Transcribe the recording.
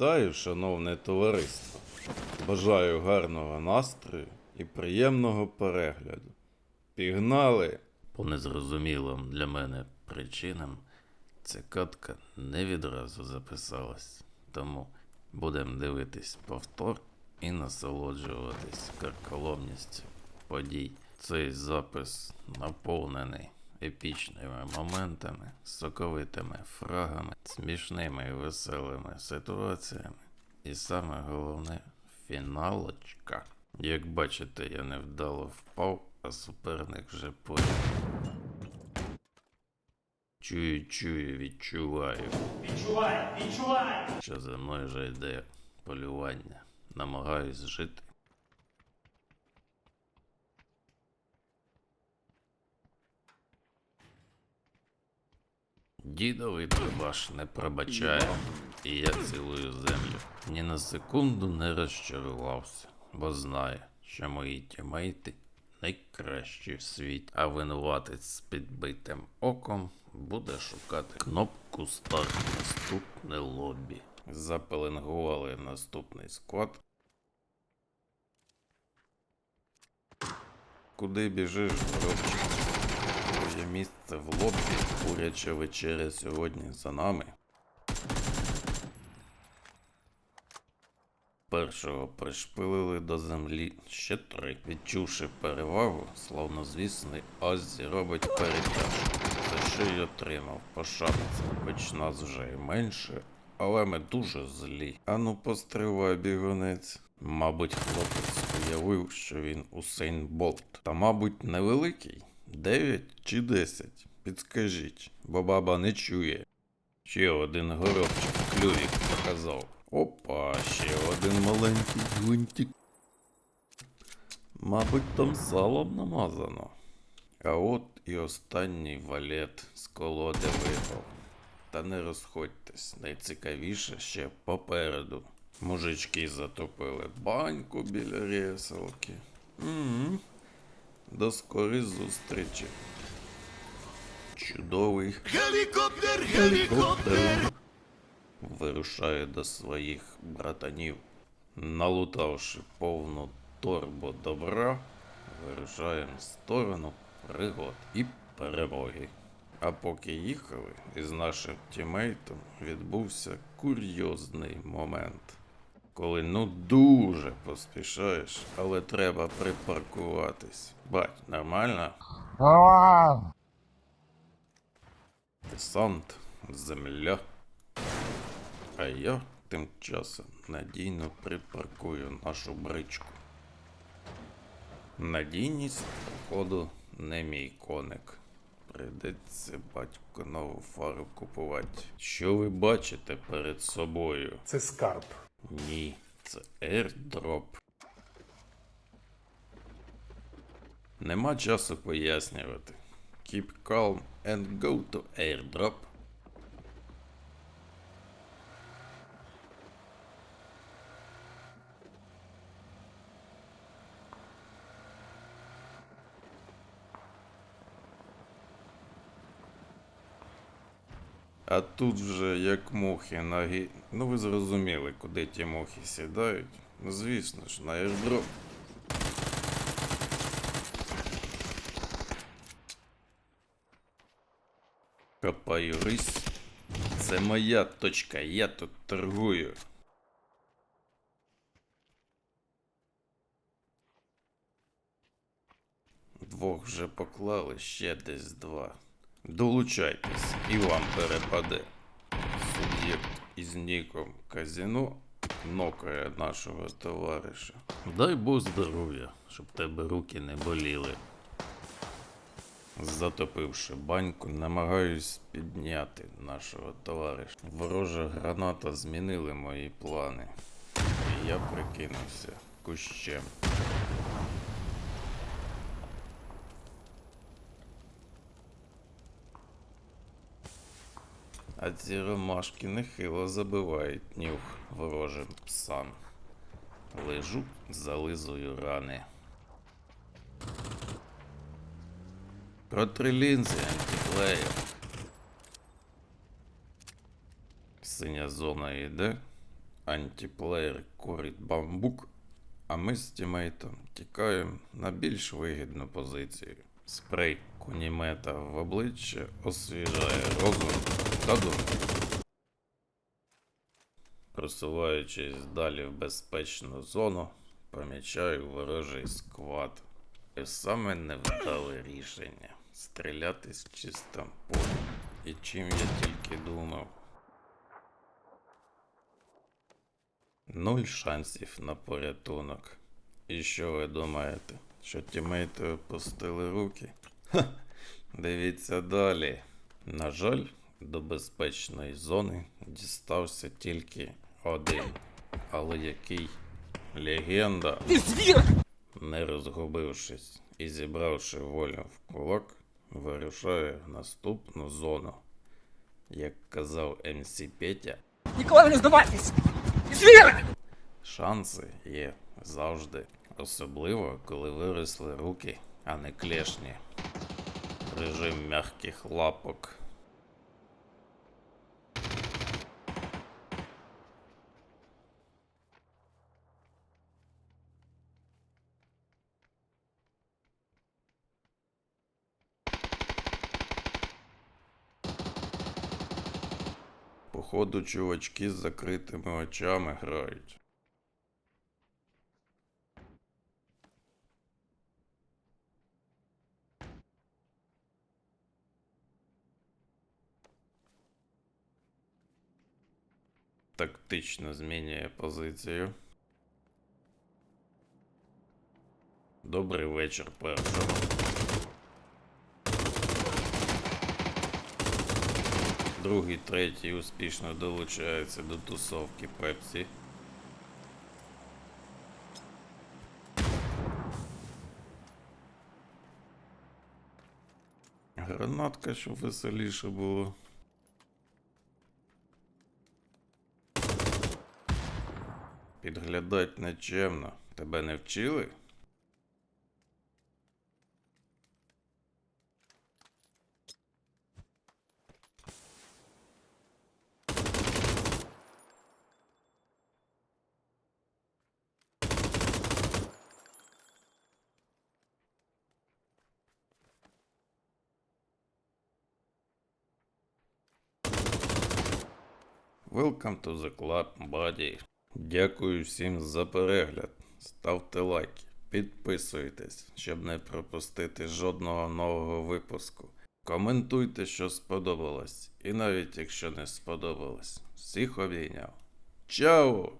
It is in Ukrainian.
Вітаю, шановне товариство. Бажаю гарного настрою і приємного перегляду. Пігнали! По незрозумілим для мене причинам ця катка не відразу записалась. Тому будемо дивитись повтор і насолоджуватись карколомністю подій. Цей запис наповнений епічними моментами, соковитими фрагами, смішними і веселими ситуаціями. І саме головне фіналочка. Як бачите, я невдало впав, а суперник вже поряд. Чую, чую, відчуваю. Відчувай, відчувай! що за мною вже йде полювання. Намагаюсь жити. Дідовий прибаш не пробачає, і я цілую землю. Ні на секунду не розчарувався, бо знає, що мої тімейти найкращі в світі, а винуватець з підбитим оком буде шукати кнопку старт наступне лобі. Запеленгували наступний склад. Куди біжиш, горобчик? Твоє місце в лобі, куряча вечеря сьогодні за нами. Першого пришпилили до землі ще три. Відчувши перевагу, славнозвісний Азі робить перетяжку. За що й отримав по шапці. Хоч нас вже і менше, але ми дуже злі. Ану постривай, бігунець. Мабуть, хлопець уявив, що він Усейн Болт. Та, мабуть, невеликий. Дев'ять чи десять. Підскажіть, бо баба не чує. Ще один горобчик клювік показав. Опа, ще один маленький гвинтик. Мабуть, там салом намазано. А от і останній валет з колоди випав. Та не розходьтесь, найцікавіше ще попереду. Мужички затопили баньку біля рєселки. До скорої зустрічі. Чудовий Гелікоптер, гелікоптер! вирушає до своїх братанів. Налутавши повну торбу добра, вирушаємо в сторону пригод і перемоги. А поки їхали, із нашим тімейтом відбувся курйозний момент. Коли ну дуже поспішаєш, але треба припаркуватись. Бать, нормально? Десант, земля. А я тим часом надійно припаркую нашу бричку. Надійність, походу, не мій коник. Прийдеться батько нову фару купувати. Що ви бачите перед собою? Це скарб. Ні, це airdrop. Нема часу пояснювати. Keep calm and go to airdrop. А тут вже як мухи на гі... Ну ви зрозуміли, куди ті мухи сідають. Ну звісно ж, на airdrop. Копаю рись. Це моя точка, я тут торгую. Двох вже поклали, ще десь два. Долучайтесь, і вам перепаде. Суб'єкт із ніком казіно нокає нашого товариша. Дай Бог здоров'я, щоб тебе руки не боліли. Затопивши баньку, намагаюсь підняти нашого товариша. Ворожа граната змінили мої плани. І я прикинувся кущем. А ці ромашки нехило забивають нюх ворожим псам. Лежу, зализую рани. Протри лінзи антиклею. Синя зона йде, антиплеєр курить бамбук, а ми з тімейтом тікаємо на більш вигідну позицію. Спрей кунімета в обличчя освіжає розум та. Просуваючись далі в безпечну зону, помічаю ворожий сквад. І саме невдале рішення стріляти з чистим полем. І чим я тільки думав. Нуль шансів на порятунок. І що ви думаєте? Що тімейти опустили руки? Ха! Дивіться далі. На жаль, до безпечної зони дістався тільки один. Але який легенда. Не розгубившись і зібравши волю в кулак, вирушає в наступну зону. Як казав МС Петя, Ніколи не здавайтесь! Звіри! шанси є завжди. Особливо, коли виросли руки, а не клешні. Режим м'яких лапок. Походу, чувачки з закритими очами грають. Тактично змінює позицію. Добрий вечір першому. Другий, третій успішно долучається до тусовки Пепсі. Гранатка, щоб веселіше було. Підглядать нечемно. Тебе не вчили? Welcome to the club, buddy. Дякую всім за перегляд. Ставте лайки, підписуйтесь, щоб не пропустити жодного нового випуску. Коментуйте, що сподобалось, і навіть якщо не сподобалось, всіх обійняв. Чао!